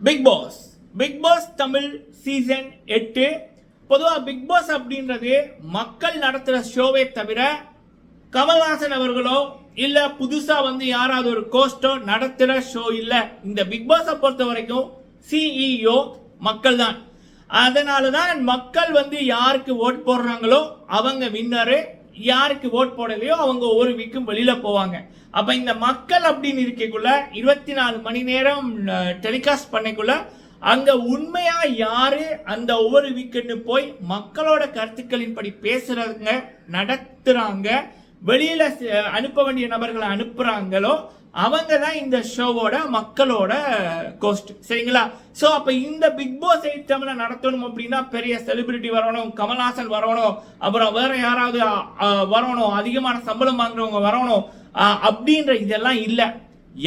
Big boss big boss Tamil season எட்டு. பொதுவாக big pass அப்படின்றது மக்கள் நடத்துகிற ஷோவே தவிர கமல்ஹாசன் அவர்களோ இல்லை புதுசாக வந்து யாராவது ஒரு கோஸ்டோ நடத்துகிற ஷோ இல்லை. இந்த பிக் பாஸை பொறுத்த வரைக்கும் சிஇஓ மக்கள் தான் அதனால தான் மக்கள் வந்து யாருக்கு ஓட் போடுறாங்களோ அவங்க வின்னரு யாருக்கு ஓட் போடலையோ அவங்க ஒவ்வொரு வீக்கும் வெளியில் போவாங்க. அப்போ இந்த மக்கள் அப்படின்னு இருக்கக்குள்ள இருபத்தி நாலு மணி நேரம் டெலிகாஸ்ட் பண்ணக்குள்ள அங்கே உண்மையாக யார் அந்த ஒவ்வொரு வீக்கெண்டு போய் மக்களோட கருத்துக்களின்படி பேசுகிறவங்க நடத்துகிறாங்க வெளியில் அனுப்ப வேண்டிய நபர்களை அனுப்புகிறாங்களோ அவங்க தான் இந்த ஷோவோட மக்களோட கோஸ்ட் சரிங்களா? ஸோ அப்போ இந்த பிக் பாஸ் ஐட்டம்ல நடத்தணும் அப்படின்னா பெரிய செலிபிரிட்டி வரணும் கமல்ஹாசன் வரணும் அப்புறம் வேற யாராவது வரணும் அதிகமான சம்பளம் வாங்குறவங்க வரணும் அப்படின்ற இதெல்லாம் இல்லை.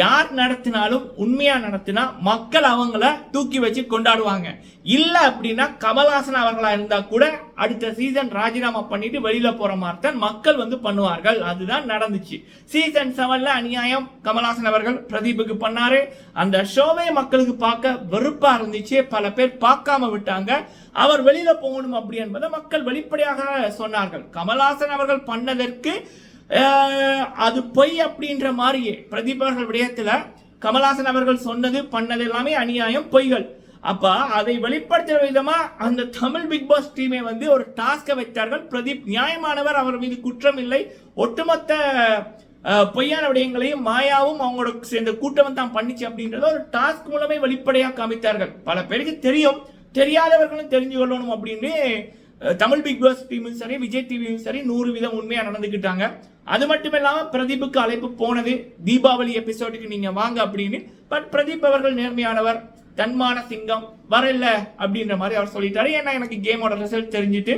யார் நடத்தினாலும் உண்மையா நடத்தினா மக்கள் அவங்கள தூக்கி வச்சு கொண்டாடுவாங்க. இல்ல அப்படின்னா கமல்ஹாசன் அவர்களா இருந்தா கூட அடுத்த சீசன் ராஜினாமா பண்ணிட்டு வெளியில போற மாதிரி தான் மக்கள் வந்து பண்ணுவார்கள். அதுதான் நடந்துச்சு. சீசன் செவன்ல அநியாயம் கமல்ஹாசன் அவர்கள் பிரதீபுக்கு பண்ணாரு. அந்த ஷோவே மக்களுக்கு பார்க்க வெறுப்பா இருந்துச்சு. பல பேர் பார்க்காம விட்டாங்க. அவர் வெளியில போகணும் அப்படி என்பதை மக்கள் வெளிப்படையாக சொன்னார்கள். கமல்ஹாசன் அவர்கள் பண்ணதற்கு அது பொய் அப்படின்ற மாதிரியே பிரதீபர்கள் விடயத்தில் கமலாசன் அவர்கள் சொன்னது பண்ணது எல்லாமே அநியாயம் பொய்கள். அப்போ அதை வெளிப்படுத்துகிற விதமாக அந்த தமிழ் பிக் பாஸ் டீமை வந்து ஒரு டாஸ்கை வைத்தார்கள். பிரதீப் நியாயமானவர் அவர் மீது குற்றம் இல்லை. ஒட்டுமொத்த பொய்யான விடயங்களையும் மாயாவும் அவங்களோட சேர்ந்த கூட்டம் தான் பண்ணிச்சு அப்படின்றத ஒரு டாஸ்க் மூலமே வெளிப்படையாக காமித்தார்கள். பல பேருக்கு தெரியும். தெரியாதவர்களும் தெரிஞ்சு கொள்ளணும் அப்படின்னு தமிழ் பிக் பாஸ் டீமும் சரி விஜய் டிவியும் சரி நூறு வீதம் உண்மையாக நடந்துக்கிட்டாங்க அது மட்டும் இல்லாமல் பிரதீப்புக்கு அழைப்பு போனது. தீபாவளி எபிசோடுக்கு நீங்கள் வாங்க அப்படின்னு. பட் பிரதீப் அவர்கள் நேர்மையானவர் தன்மான சிங்கம் வரல அப்படின்ற மாதிரி அவர் சொல்லிட்டாரு. ஏன்னா எனக்கு கேமோட ரிசல்ட் தெரிஞ்சுட்டு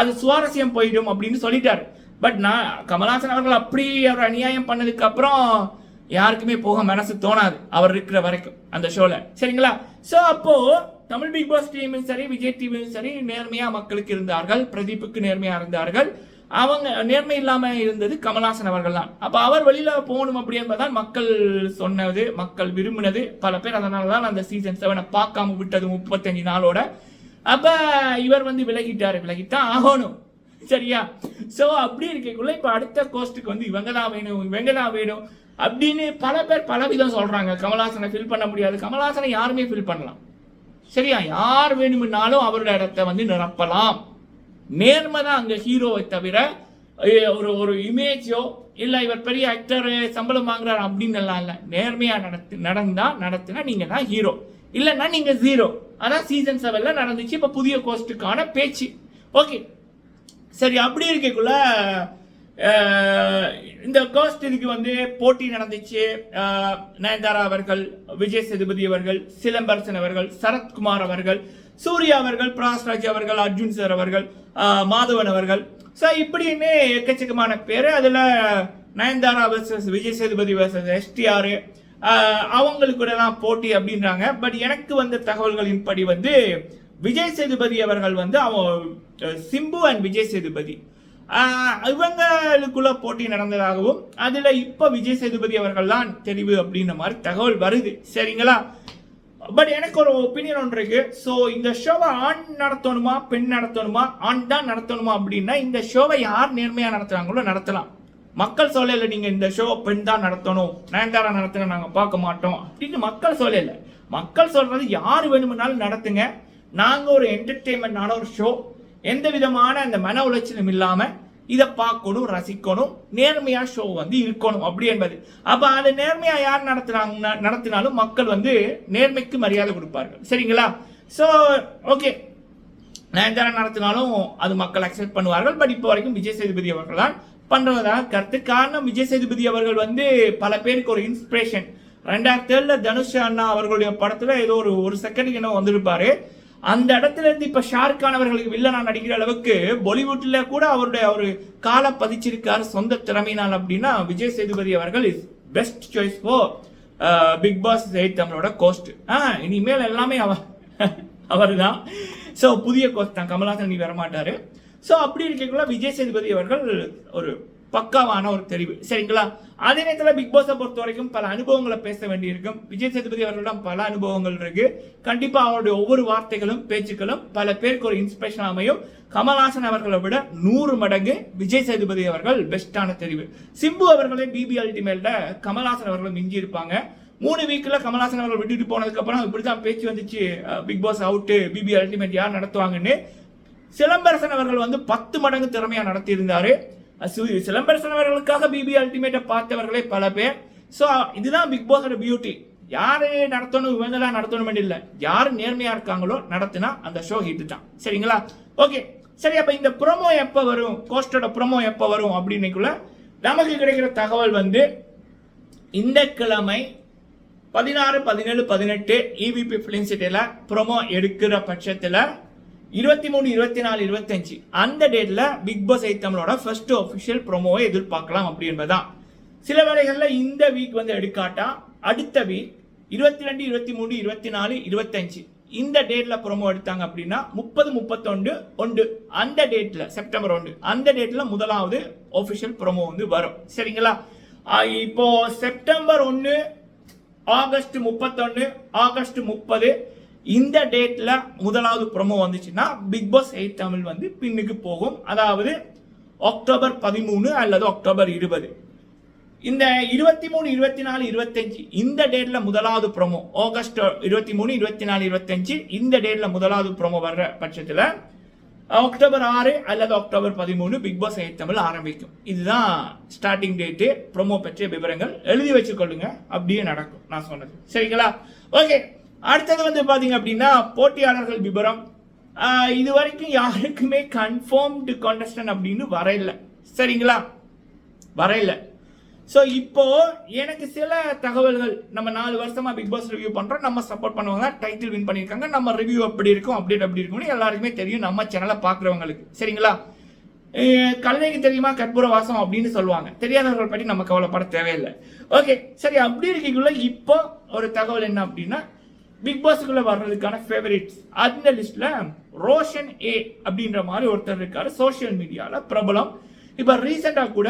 அது சுவாரஸ்யம் போயிடும் அப்படின்னு சொல்லிட்டாரு. பட் நான் கமல்ஹாசன் அவர்கள் அப்படி அவர் அநியாயம் பண்ணதுக்கு அப்புறம் யாருக்குமே போக மனசு தோணாது. அவர் இருக்கிற வரைக்கும் அந்த ஷோல சரிங்களா? ஸோ அப்போ தமிழ் பிக் பாஸ் டீமும் சரி விஜய் டிவியும் சரி நேர்மையா மக்களுக்கு இருந்தார்கள் பிரதீப்புக்கு நேர்மையா இருந்தார்கள். அவங்க நேர்மை இல்லாம இருந்தது கமலாசன் அவர்கள் தான் அப்ப அவர் வெளியில போகணும் அப்படி என்பதால் மக்கள் சொன்னது மக்கள் விரும்பினது. பல பேர் அதனால தான் அந்த சீசன் செவனை பார்க்காம விட்டது முப்பத்தஞ்சு நாளோட. அப்ப இவர் வந்து விலகிட்டாரு விலகித்தான் ஆகணும். சரியா? சோ அப்படி இருக்கக்குள்ள இப்ப அடுத்த கோஸ்ட்டுக்கு வந்து இவங்க தான் வேணும் இவங்க தான் வேணும் அப்படின்னு பல பேர் பல விதம் சொல்றாங்க. கமலாசனை ஃபில் பண்ண முடியாது. கமலாசனை யாருமே ஃபில் பண்ணலாம். சரியா? யார் வேணும்னாலும் அவரோட இடத்த வந்து நிரப்பலாம். நேர்மை தான் அங்கே ஹீரோவை தவிர ஒரு ஒரு இமேஜோ இல்லை இவர் பெரிய ஆக்டர் சம்பளம் வாங்குறாரு அப்படின்னு எல்லாம் இல்லை. நேர்மையாக நடத்து நடந்தா நடத்துனா நீங்கள் தான் ஹீரோ இல்லைன்னா நீங்கள் ஜீரோ அதான் சீசன் செவன்ல நடந்துச்சு. இப்போ புதிய கோஸ்ட்டுக்கான பேச்சு. ஓகே சரி அப்படி இருக்கக்குள்ள இந்த கோஸ்ட் இதுக்கு வந்து போட்டி நடந்துச்சு. நயன்தாரா அவர்கள் விஜய் சேதுபதி அவர்கள் சிலம்பரசன் அவர்கள் சரத்குமார் அவர்கள் சூர்யா அவர்கள் பிராஸ்ராஜ் அவர்கள் அர்ஜுன் சார் அவர்கள் மாதவன் அவர்கள். ஸோ இப்படின்னு எக்கச்சக்கமான பேர். அதில் Nayanthara versus Vijay Sethupathi versus STR அவங்களுக்கு கூட தான் போட்டி அப்படின்றாங்க. பட் எனக்கு வந்த தகவல்களின் படி வந்து விஜய் சேதுபதி அவர்கள் வந்து அவன் சிம்பு அண்ட் விஜய் சேதுபதி. இவங்களுக்குள்ள போட்டி நடந்ததாகவும் அதுல இப்ப விஜய் சேதுபதி அவர்கள் தான் தெரிவு அப்படின்ற மாதிரி தகவல் வருது. சரிங்களா? பட் எனக்கு ஒரு ஒப்பீனியன் ஒன்று இருக்கு. ஸோ இந்த ஷோவை ஆண் நடத்தணுமா பெண் நடத்தணுமா ஆண் தான் நடத்தணுமா அப்படின்னா இந்த ஷோவை யார் நேர்மையாக நடத்துகிறாங்களோ நடத்தலாம். மக்கள் சொல்லல நீங்கள் இந்த ஷோ பெண் தான் நடத்தணும் நயன்தாரா நடத்துங்க நாங்கள் பார்க்க மாட்டோம். அப்படின்னு மக்கள் சொல்லல. மக்கள் சொல்றது யார் வேணும்னாலும் நடத்துங்க. நாங்கள் ஒரு என்டர்டெயின்மெண்டான ஒரு ஷோ எந்த விதமான அந்த மன உளைச்சலும் இல்லாமல் இதை பார்க்கணும் ரசிக்கணும் நேர்மையா ஷோ வந்து இருக்கணும் அப்படி என்பது. அப்போ அதை நேர்மையா யார் நடத்துறாங்க நடத்தினாலும் மக்கள் வந்து நேர்மைக்கு மரியாதை கொடுப்பார்கள். சரிங்களா? ஸோ ஓகே நயன்தாரா நடத்தினாலும் அது மக்கள் அக்செப்ட் பண்ணுவார்கள். பட் இப்போ வரைக்கும் விஜய் சேதுபதி அவர்கள் தான் பண்ணுறதாக கருத்து. காரணம் விஜய் சேதுபதி அவர்கள் வந்து பல பேருக்கு ஒரு இன்ஸ்பிரேஷன் ரெண்டாயிரத்தி ஏழில் தனுஷ் அண்ணா அவர்களுடைய படத்தில் ஏதோ ஒரு ஒரு செகண்டுக்கு என்ன வந்திருப்பாரு. அந்த இடத்துல இருந்து இப்போ ஷாருக்கான் அவர்களுக்கு வில்லனா நடிக்கிற அளவுக்கு பாலிவுட்டில் கூட அவருடைய ஒரு காலை பதிச்சிருக்காரு சொந்த திறமையினால் அப்படின்னா விஜய் சேதுபதி அவர்கள் is best choice for big boss Zaid தமிழோட கோஸ்ட் ஆ இனிமேல் எல்லாமே அவர் அவர் தான் ஸோ புதிய கோஸ்ட் தான். கமல்ஹாசன் நீ வரமாட்டார். ஸோ அப்படி இருக்கக்குள்ள விஜய் சேதுபதி அவர்கள் ஒரு பக்காவான ஒரு தெரிவு. சரிங்களா? அதே நேரத்தில் பிக் பாஸை பொறுத்த வரைக்கும் பல அனுபவங்களை பேச வேண்டியிருக்கும். விஜய் சேதுபதி அவர்களிடம் பல அனுபவங்கள் இருக்கு. கண்டிப்பா அவருடைய ஒவ்வொரு வார்த்தைகளும் பேச்சுக்களும் பல பேருக்கு ஒரு இன்ஸ்பிரேஷன் அமையும். கமல்ஹாசன் அவர்களை விட நூறு மடங்கு விஜய் சேதுபதி அவர்கள் பெஸ்டான தெரிவு. சிம்பு அவர்களே பிபி அல்டிமேட்ல கமல்ஹாசன் அவர்களும் மிஞ்சி இருப்பாங்க மூணு வீக்கில் கமல்ஹாசன் அவர்கள் விட்டுட்டு போனதுக்கப்புறம் இப்படி இப்படிதான் பேச்சு வந்துச்சு. Big boss out BB ultimate யார் நடத்துவாங்கன்னு. சிலம்பரசன் அவர்கள் வந்து பத்து மடங்கு திறமையாக நடத்தியிருந்தாரு. சிலம்பரசன் அவர்களுக்காக பிபி அல்டிமேட்டை பார்த்தவர்களே பல பேர். ஸோ இதுதான் பிக் பாஸோட பியூட்டி யார் நடத்தணும் இவங்க நடத்தணும் இல்லை. யார் நேர்மையா இருக்காங்களோ நடத்தினா அந்த ஷோ ஹிட் தான். சரிங்களா? ஓகே சரி அப்ப இந்த ப்ரோமோ எப்போ வரும்? கோஸ்டோட ப்ரோமோ எப்போ வரும் அப்படின்னுக்குள்ள நமக்கு கிடைக்கிற தகவல் வந்து இந்த கிழமை பதினாறு பதினேழு பதினெட்டு இவிபி ஃபிலிம் சிட்டியில் ப்ரோமோ எடுக்கிற பட்சத்தில் இருபத்தி மூணு இருபத்தி நாலு இருபத்தஞ்சு அந்த டேட்ல பிக் பாஸ் ஐ தமிழோட ஃபர்ஸ்ட் ஒஃபிஷியல் ப்ரோமோவை எதிர்பார்க்கலாம் அப்படி என்பதுதான். சில வேளைகளில் இந்த வீக் வந்து எடுக்காட்டா அடுத்த வீக் இருபத்தி ரெண்டு இருபத்தி மூணு இருபத்தி நாலு இருபத்தஞ்சு இந்த டேட்ல ப்ரோமோ எடுத்தாங்க அப்படின்னா முப்பது முப்பத்தொண்டு ஒன்று அந்த டேட்ல செப்டம்பர் ஒன்று அந்த டேட்ல முதலாவது ஒஃபிஷியல் ப்ரோமோ வந்து வரும். சரிங்களா? இப்போ செப்டம்பர் ஒன்று ஆகஸ்ட் முப்பத்தொன்று ஆகஸ்ட் முப்பது இந்த டேட்ல முதலாவது ப்ரோமோ வந்துச்சுன்னா பிக் பாஸ் எயிட் தமிழ் வந்து பின்னுக்கு போகும். அதாவது அக்டோபர் பதிமூணு அல்லது அக்டோபர் இருபது. இந்த இருபத்தி மூணு இருபத்தி நாலு இருபத்தஞ்சு இந்த டேட்ல முதலாவது ப்ரோமோ ஆகஸ்ட் இருபத்தி மூணு இருபத்தி நாலு இருபத்தஞ்சு இந்த டேட்ல முதலாவது ப்ரோமோ வர்ற பட்சத்தில் அக்டோபர் ஆறு அல்லது அக்டோபர் பதிமூணு பிக் பாஸ் எயிட் தமிழ் ஆரம்பிக்கும். இதுதான் ஸ்டார்டிங் டேட்டு ப்ரோமோ பற்றிய விவரங்கள். எழுதி வச்சுக்கொள்ளுங்க. அப்படியே நடக்கும். நான் சொன்னது. சரிங்களா? ஓகே அடுத்தது வந்து பார்த்தீங்க அப்படின்னா போட்டியாளர்கள் விபரம். இது வரைக்கும் யாருக்குமே கன்ஃபார்ம்டு கான்டெஸ்டன் அப்படின்னு வரையில. சரிங்களா? வரையில. ஸோ இப்போ எனக்கு சில தகவல்கள் நம்ம நாலு வருஷமா பிக் பாஸ் ரிவ்யூ பண்றோம். நம்ம சப்போர்ட் பண்ணுவாங்க டைட்டில் வின் பண்ணியிருக்காங்க. நம்ம ரிவ்யூ அப்படி இருக்கும் அப்டேட் அப்படி இருக்கும்னு எல்லாருக்குமே தெரியும். நம்ம சேனலை பார்க்குறவங்களுக்கு சரிங்களா? அஹ் கல்லைக்கு தெரியுமா? கற்பூர வாசம் அப்படின்னு சொல்லுவாங்க. தெரியாதவர்கள் பற்றி நம்ம கவலைப்பட தேவையில்லை. ஓகே சரி அப்படி இருக்கீங்களா இப்போ ஒரு தகவல் என்ன அப்படின்னா பிக் பாஸுக்குள்ள வர்றதுக்கான ஃபேவரட்ஸ் அந்த லிஸ்ட்ல ரோஷன் ஏ அப்படின்ற மாதிரி ஒருத்தர் இருக்காரு. சோஷியல் மீடியால பிரபலம். இப்போ ரீசெண்டாக கூட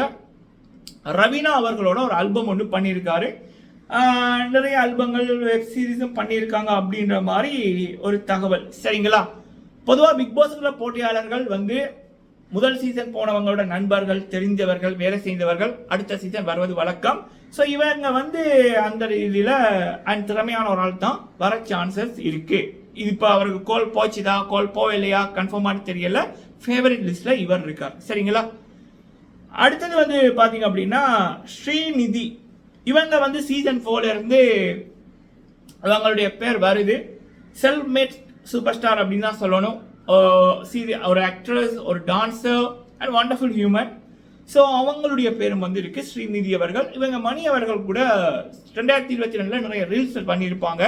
ரவீனா அவர்களோட ஒரு ஆல்பம் ஒன்று பண்ணியிருக்காரு. நிறைய ஆல்பங்கள் வெப் சீரிஸும் பண்ணியிருக்காங்க அப்படின்ற மாதிரி ஒரு தகவல். சரிங்களா? பொதுவாக பிக் போட்டியாளர்கள் வந்து முதல் சீசன் போனவங்களோட நண்பர்கள் தெரிந்தவர்கள் வேலை செய்தவர்கள் அடுத்த சீசன் வருவது வழக்கம். ஸோ இவங்க வந்து அந்த இதில் அண்ட் திறமையான ஒரு ஆள் தான். வர சான்சஸ் இருக்கு. இது இப்போ அவருக்கு கோல் போச்சுதா கோல் போகலையா கன்ஃபார்மான தெரியல. ஃபேவரட் லிஸ்ட்ல இவர் இருக்கார். சரிங்களா? அடுத்தது வந்து பார்த்தீங்க அப்படின்னா ஸ்ரீநிதி. இவங்க வந்து சீசன் ஃபோர்ல இருந்து அவங்களுடைய பேர் வருது. செல்ஃப் மேட் சூப்பர் ஸ்டார் அப்படின்னு தான் சொல்லணும். சீரிய ஒரு ஆக்ட்ரஸ் ஒரு dancer and wonderful human so அவங்களுடைய பேரும் வந்து இருக்கு ஸ்ரீநிதி அவர்கள். இவங்க மணி அவர்கள் கூட ரெண்டாயிரத்தி இருபத்தி ரெண்டில் நிறைய ரீல்ஸ் பண்ணியிருப்பாங்க.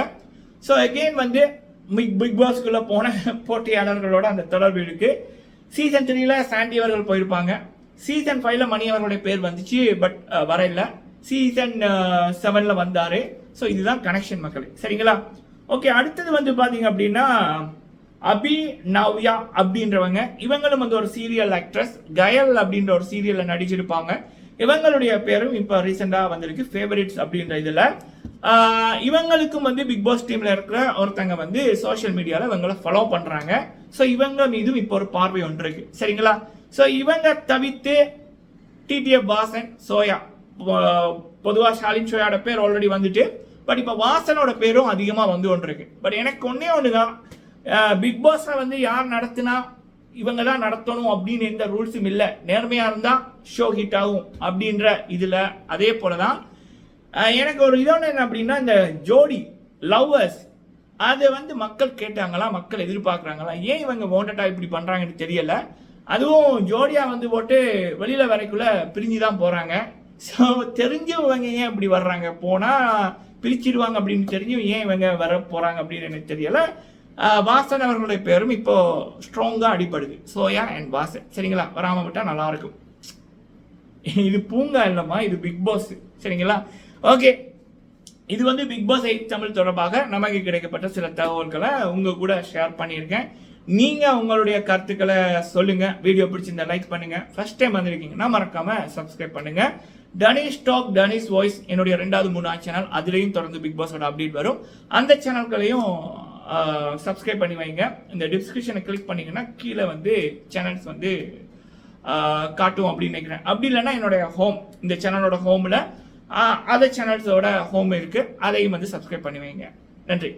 ஸோ அகெயின் வந்து பிக் பிக் பாஸ்க்குள்ளே போன போட்டியாளர்களோட அந்த தொடர்பு இருக்கு. சீசன் த்ரீல சாண்டி அவர்கள் போயிருப்பாங்க. சீசன் ஃபைவ்ல மணி அவர்களுடைய பேர் வந்துச்சு பட் வரையில சீசன் செவன்ல வந்தாரு. ஸோ இதுதான் கனெக்ஷன் மக்கள். சரிங்களா? ஓகே அடுத்தது வந்து பார்த்தீங்க அப்படின்னா அபி நவ்யா அப்படின்றவங்க இவங்களும் வந்து ஒரு சீரியல் ஆக்ட்ரஸ் கயல் அப்படின்ற ஒரு சீரியல்ல நடிச்சிருப்பாங்க. இவங்களுடைய பேரும் இப்போ ரீசெண்டாக வந்திருக்கு ஃபேவரட்ஸ் அப்படின்ற இதில். இவங்களுக்கும் வந்து பிக் பாஸ் டீம்ல இருக்கிற ஒருத்தங்க வந்து சோஷியல் மீடியாவில் இவங்களை ஃபாலோ பண்ணுறாங்க ஸோ இவங்க மீதும் இப்போ ஒரு பார்வை ஒன்று இருக்கு. சரிங்களா? ஸோ இவங்க தவிர்த்து டிடிஎஃப் வாசன் சோயா. பொதுவாக ஷாலின் சோயாவோட பேர் ஆல்ரெடி வந்துட்டு பட் இப்போ வாசனோட பேரும் அதிகமாக வந்து ஒன்று இருக்கு. பட் எனக்கு ஒன்றே ஒன்று தான் பிக் பாஸை வந்து யார் நடத்தினா இவங்க தான் நடத்தணும் அப்படின்னு எந்த ரூல்ஸும் இல்லை. நேர்மையாக இருந்தால் ஷோ ஹிட் ஆகும் அப்படின்ற இதில் அதே போல தான் எனக்கு ஒரு இதோட என்ன அப்படின்னா இந்த ஜோடி லவ்வர்ஸ் அதை வந்து மக்கள் கேட்டாங்களா மக்கள் எதிர்பார்க்குறாங்களா? ஏன் இவங்க வாண்டட்டா இப்படி பண்ணுறாங்கன்னு தெரியலை. அதுவும் ஜோடியாக வந்து போட்டு வெளியில் வரைக்குள்ள பிரிஞ்சு தான் போகிறாங்க ஸோ தெரிஞ்சும் இவங்க ஏன் இப்படி வர்றாங்க? போனால் பிரிச்சிடுவாங்க அப்படின்னு தெரிஞ்சும் ஏன் இவங்க வர போகிறாங்க அப்படின்னு எனக்கு தெரியலை. வாசன் அவர்களுடைய பேரும் இப்போ ஸ்ட்ராங்காக அடிபடுது. சோயா அண்ட் வாசன். சரிங்களா? வராம விட்டா நல்லா இருக்கும் இது பூங்கா இல்லைம்மா இது பிக் பாஸ் சரிங்களா? ஓகே இது வந்து பிக் பாஸ் எயிட் தமிழ் தொடர்பாக நமக்கு கிடைக்கப்பட்ட சில தகவல்களை உங்க கூட ஷேர் பண்ணியிருக்கேன். நீங்கள் உங்களுடைய கருத்துக்களை சொல்லுங்கள் வீடியோ பிடிச்சிருந்தா லைக் பண்ணுங்கள் ஃபர்ஸ்ட் டைம் வந்திருக்கீங்கன்னா மறக்காமல் சப்ஸ்கிரைப் பண்ணுங்கள் டனிஷ் டாக் டனிஷ் வாய்ஸ் என்னுடைய ரெண்டாவது மூணாவது சேனல் அதுலேயும் தொடர்ந்து பிக் பாஸோட அப்டேட் வரும். அந்த சேனல்களையும் சப்ஸ்கிரைப் பண்ணி வைங்க. இந்த டிஸ்கிரிப்ஷனை கிளிக் பண்ணீங்கன்னா கீழே வந்து சேனல்ஸ் வந்து காட்டும் அப்படின்னு நினைக்கிறேன். அப்படி இல்லைன்னா என்னுடைய ஹோம் இந்த சேனலோட ஹோமில் அதர் சேனல்ஸோட ஹோம் இருக்குது அதையும் வந்து சப்ஸ்கிரைப் பண்ணி வைங்க. நன்றி.